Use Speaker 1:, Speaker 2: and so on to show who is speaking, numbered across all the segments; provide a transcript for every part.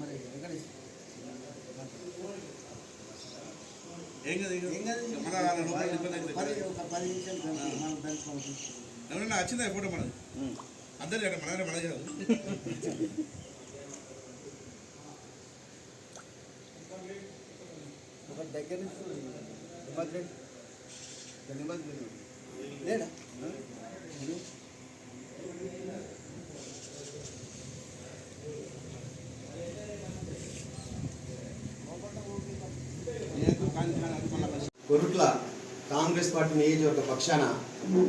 Speaker 1: మరి ఎక్కడ
Speaker 2: ఏం కదా
Speaker 1: ఏం కాదు.
Speaker 2: మన లోపల ఇబ్బంది అయితే
Speaker 1: పది ఒక పది నిమిషాలు మనం పెంచుకోవచ్చు
Speaker 2: ఎవరన్నా వచ్చిందా ఫోటో మనది అందరు మన మన మనది కాదు
Speaker 1: ఒక దగ్గర నుంచి నిమజ్జనం నిమజ్జనం లేడా
Speaker 3: కొరుట్ల కాంగ్రెస్ పార్టీ నియోజకవర్గ పక్షాన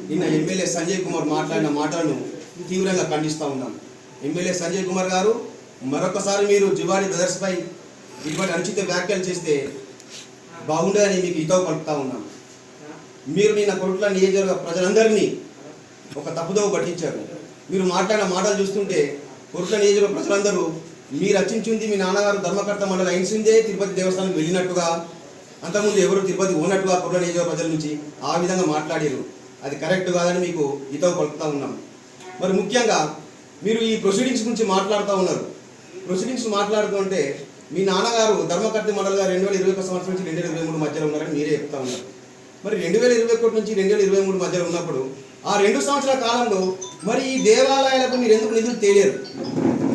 Speaker 3: నిన్న ఎమ్మెల్యే సంజయ్ కుమార్ మాట్లాడిన మాటలను తీవ్రంగా ఖండిస్తూ ఉన్నాం. ఎమ్మెల్యే సంజయ్ కుమార్ గారు మరొకసారి మీరు జువాడి బ్రదర్స్పై ఇటువంటి అనుచిత వ్యాఖ్యలు చేస్తే బాగుండదని మీకు హితవు పలుకుతా ఉన్నాం. మీరు నిన్న కొరుట్ల నియోజకవర్గ ప్రజలందరినీ ఒక తప్పుదోవ పట్టించారు. మీరు మాట్లాడిన మాటలు చూస్తుంటే కొరుట్ల నియోజకవర్గ ప్రజలందరూ మీరు రచించింది మీ నాన్నగారు ధర్మకర్త మండలి అయించిందే తిరుపతి దేవస్థానం వెళ్ళినట్టుగా అంతకుముందు ఎవరు తిరుపతి ఉన్నట్టుగా కొట్ల నియోజకవర్గ ప్రజల నుంచి ఆ విధంగా మాట్లాడారు అది కరెక్ట్ కాదని మీకు హితవు పలుకుతా ఉన్నాం. మరి ముఖ్యంగా మీరు ఈ ప్రొసీడింగ్స్ గురించి మాట్లాడుతూ ఉన్నారు. ప్రొసీడింగ్స్ మాట్లాడుతుంటే మీ నాన్నగారు ధర్మకర్తి మండలి గారు రెండు వేల ఇరవై ఒక సంవత్సరం నుంచి రెండు వేల ఇరవై మూడు మధ్యలో ఉన్నారని మీరే చెప్తా ఉన్నారు. మరి రెండు వేల ఇరవై ఒకటి నుంచి రెండు వేల ఇరవై మూడు మధ్యలో ఉన్నప్పుడు ఆ రెండు సంవత్సరాల కాలంలో మరి ఈ దేవాలయాలకు మీరు ఎందుకు నిధులు తేలేరు?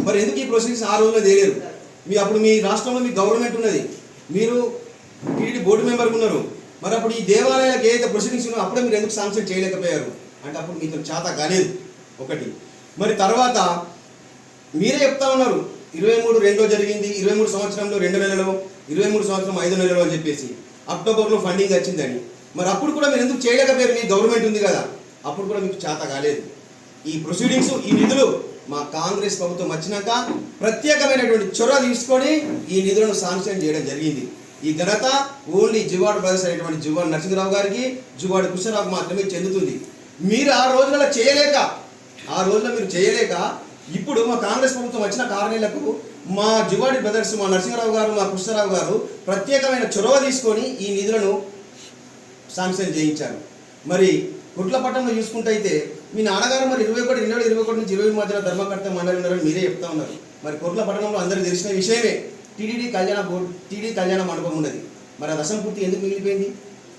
Speaker 3: మరి ఎందుకు ఈ ప్రొసీడింగ్స్ ఆ రోజుల్లో తేలేరు? మీ అప్పుడు మీ రాష్ట్రంలో మీ గవర్నమెంట్ ఉన్నది. మీరు టీడీ బోర్డు మెంబర్ ఉన్నారు. మరి అప్పుడు ఈ దేవాలయాలకు ఏదైతే ప్రొసీడింగ్స్ ఉన్నాయో అప్పుడే మీరు ఎందుకు శాంక్షన్ చేయలేకపోయారు? అంటే అప్పుడు మీతో చేత కాలేదు ఒకటి. మరి తర్వాత మీరే చెప్తా ఉన్నారు ఇరవై మూడు రెండో జరిగింది ఇరవై మూడు సంవత్సరంలో రెండు నెలలో ఇరవై మూడు సంవత్సరం ఐదు నెలలో అని చెప్పేసి అక్టోబర్లో ఫండింగ్ వచ్చిందని. మరి అప్పుడు కూడా మీరు ఎందుకు చేయలేకపోయారు? మీ గవర్నమెంట్ ఉంది కదా. అప్పుడు కూడా మీకు చేత కాలేదు. ఈ ప్రొసీడింగ్స్ ఈ నిధులు మా కాంగ్రెస్ ప్రభుత్వం వచ్చినాక ప్రత్యేకమైనటువంటి చొరవ తీసుకొని ఈ నిధులను శాంక్షన్ చేయడం జరిగింది. ఈ ఘనత ఓన్లీ జువాడు బ్రదర్స్ అయినటువంటి జువాడు నరసింహరావు గారికి జువాడు కృష్ణరావు మాత్రమే చెందుతుంది. మీరు ఆ రోజులలో చేయలేక ఆ రోజుల్లో మీరు చేయలేక ఇప్పుడు మా కాంగ్రెస్ ప్రభుత్వం వచ్చిన కారణాలకు మా జువాడి బ్రదర్స్ మా నరసింహరావు గారు మా కృష్ణరావు గారు ప్రత్యేకమైన చొరవ తీసుకొని ఈ నిధులను శాంక్షన్ చేయించారు. మరి గుట్లపట్నంలో చూసుకుంటే అయితే మీ నాన్నగారు మరి ఇరవై ఒకటి రెండు వేల ఇరవై ఒకటి నుంచి ఇరవై మధ్యలో ధర్మకర్త మండలి ఉన్నారని మీరే చెప్తా ఉన్నారు. మరి కొట్లపట్నంలో అందరికీ తెలిసిన విషయమే. టీడీడీ కళ్యాణ బోర్డు టీడీ కళ్యాణ మండపం ఉన్నది. మరి రసం పూర్తి ఎందుకు మిగిలిపోయింది?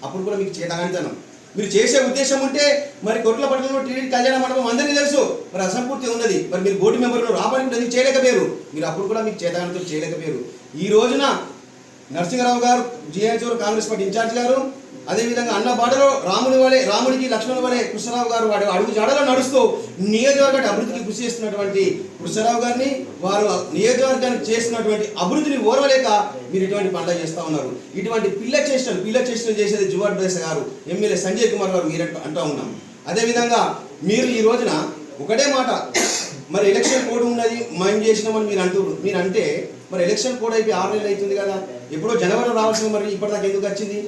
Speaker 3: అప్పుడు కూడా మీకు చేతగానితనం. మీరు చేసే ఉద్దేశం ఉంటే మరి కొట్ల పట్టణంలో టీడీ కళ్యాణ మండపం అందరికీ తెలుసు. మరి అసంపూర్తి ఉన్నది. మరి మీరు బోర్డు మెంబర్లు రాబడి ఎందుకు చేయలేకపోయారు. మీరు అప్పుడు కూడా మీకు చేతగానితో చేయలేకపోయారు. ఈ రోజున నరసింహరావు గారు జిహెచ్ఓ కాంగ్రెస్ పార్టీ ఇన్ఛార్జ్ గారు అదేవిధంగా అన్న బాటలో రాముని వలె రాముడికి లక్ష్మణుడి వలె కృష్ణరావు గారు వాడు అడుగు జాడలో నడుస్తూ నియోజకవర్గ అభివృద్ధికి కృషి చేస్తున్నటువంటి కృష్ణరావు గారిని వారు నియోజకవర్గానికి చేస్తున్నటువంటి అభివృద్ధిని ఓర్వలేక మీరు ఇటువంటి పండుగ చేస్తూ ఉన్నారు. ఇటువంటి పిల్ల చేష్టలు పిల్ల చేష్టలు చేసేది జువాడ్ ప్రదేశ్ గారు ఎమ్మెల్యే సంజయ్ కుమార్ గారు మీరు అంటూ ఉన్నాం. అదేవిధంగా మీరు ఈ రోజున ఒకటే మాట మరి ఎలక్షన్ కోడ్ ఉన్నది మేము చేసినామని మీరు అంటూ మీరు అంటే మరి ఎలక్షన్ కూడా అయిపోయి ఆరు నెలలు అవుతుంది కదా. ఎప్పుడో జనవరి రావాల్సింది మరి ఇప్పటిదాకా ఎందుకు వచ్చింది?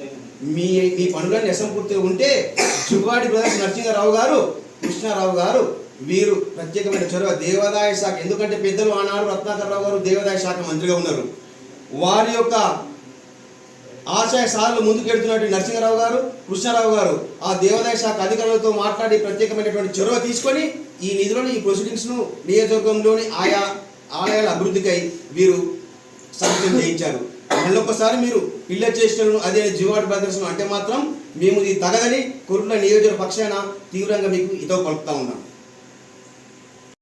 Speaker 3: మీ మీ పనులన్నీ అసంపూర్తిగా ఉంటే చువ్వాడి బ్రదర్స్ నరసింహారావు గారు కృష్ణారావు గారు వీరు ప్రత్యేకమైన చొరవ దేవాదాయ శాఖ. ఎందుకంటే పెద్దలు ఆనాడు రత్నాకర్రావు గారు దేవాదాయ శాఖ మంత్రిగా ఉన్నారు. వారి యొక్క ఆశయ సార్లు ముందుకెడుతున్నటువంటి నరసింహారావు గారు కృష్ణారావు గారు ఆ దేవాదాయ శాఖ అధికారులతో మాట్లాడి ప్రత్యేకమైనటువంటి చొరవ తీసుకొని ఈ నిధులను ఈ ప్రొసీడింగ్స్ను నియోజకవర్గంలోని ఆయా ఆలయాల అభివృద్ధికై వీరు సంతకం చేయించారు మళ్ళొకసారి మీరు పిల్ల చేసిన అదే జీవాడు ప్రదర్శన అంటే మాత్రం మేము ఇది తగదని కురుల నియోజక పక్షాన తీవ్రంగా మీకు ఇతో పలుకుతా ఉన్నాం.